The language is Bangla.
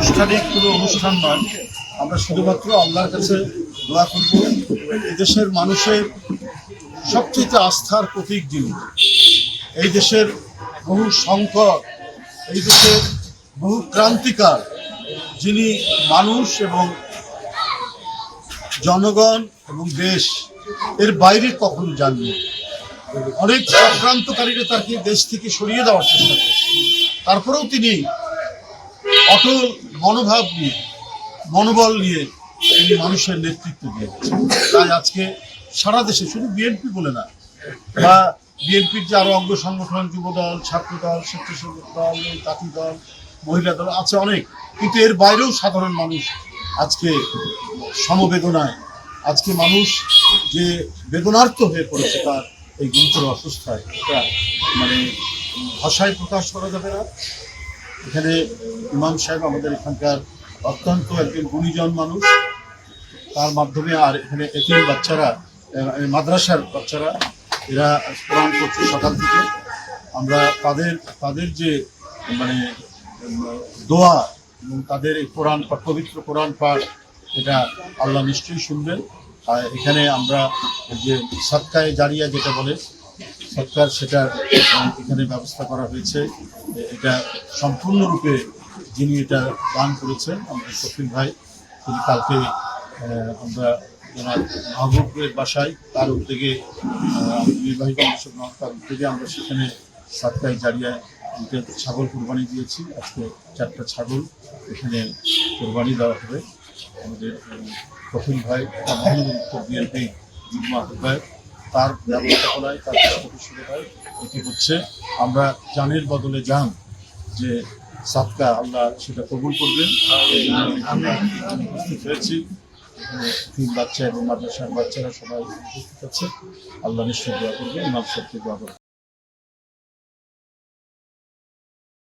আনুষ্ঠানিক কোনো অনুষ্ঠান নয়। আমরা শুধুমাত্র আল্লাহর কাছে দোয়া করব, এদেশের মানুষের সবচেয়ে আস্থার প্রতীক যিনি। এই দেশের বহু সংকট, এই দেশের বহু ক্রান্তিকার যিনি মানুষ এবং জনগণ এবং দেশ এর বাইরে কখনো যাননি। অনেক চক্রান্তকারীরা তাকে দেশ থেকে সরিয়ে দেওয়ার চেষ্টা করেছে তারপরেও তিনি অটল মনোভাব নিয়ে, মনোবল নিয়ে তিনি মানুষের নেতৃত্ব দিয়ে তাই আজকে সারা দেশে শুধু বিএনপি বলে না, বা বিএনপির যে আরও অঙ্গ সংগঠন, যুবদল, ছাত্রদল, স্বেচ্ছাসেবক দল জাতি দল, মহিলা দল আছে অনেক, কিন্তু এর বাইরেও সাধারণ মানুষ আজকে সমবেদনায়, আজকে মানুষ যে বেদনার্থ হয়ে পড়েছে তার এই গুরুতর অসুস্থায় মানে ভাষায় প্রকাশ করা যাবে না। এখানে ইমাম সাহেব আমাদের এখানকার অত্যন্ত একজন গুণীজন মানুষ। তার মাধ্যমে আর এখানে এতিম বাচ্চারা মাদ্রাসার বাচ্চারা, এরা কোরআন করছে সকাল থেকে। আমরা তাদের তাদের যে মানে দোয়া এবং তাদের এই কোরআন, পবিত্র কোরআন পাঠ, এটা আল্লাহ নিশ্চয়ই শুনবেন। আর এখানে আমরা যে সৎকায় জারিয়া যেটা বলে সরকার সেটা এখানে ব্যবস্থা করা হয়েছে। এটা সম্পূর্ণরূপে যিনি এটা দান করেছেন, আমাদের শফিক ভাই, তিনি কালকে আমরা ওনার মাহবুবের বাসায় তার উদ্যোগে নির্বাহী কমিশন তার উদ্যোগে আমরা সেখানে সাতটায় জারিয়া ছাগল কোরবানি দিয়েছি। আজকে চারটা ছাগল এখানে কোরবানি দেওয়া হবে। আমাদের কফিল ভাই বিএনপি যুগ্ম আহ্বায়ক তার ব্যবস্থাপনায়, তার প্রতিশ্রুতায় এটি হচ্ছে, আমরা জানের বদলে যান যে সাতকা আল্লাহ সেটা কবুল করবেন। আমরা উপস্থিত হয়েছি। বাচ্চা এবং মাদ্রাসার বাচ্চারা সবাই উপস্থিত আছে। আল্লাহ নিশ্চয় দোয়া করবেন, ইমাম সত্যি দোয়া করবে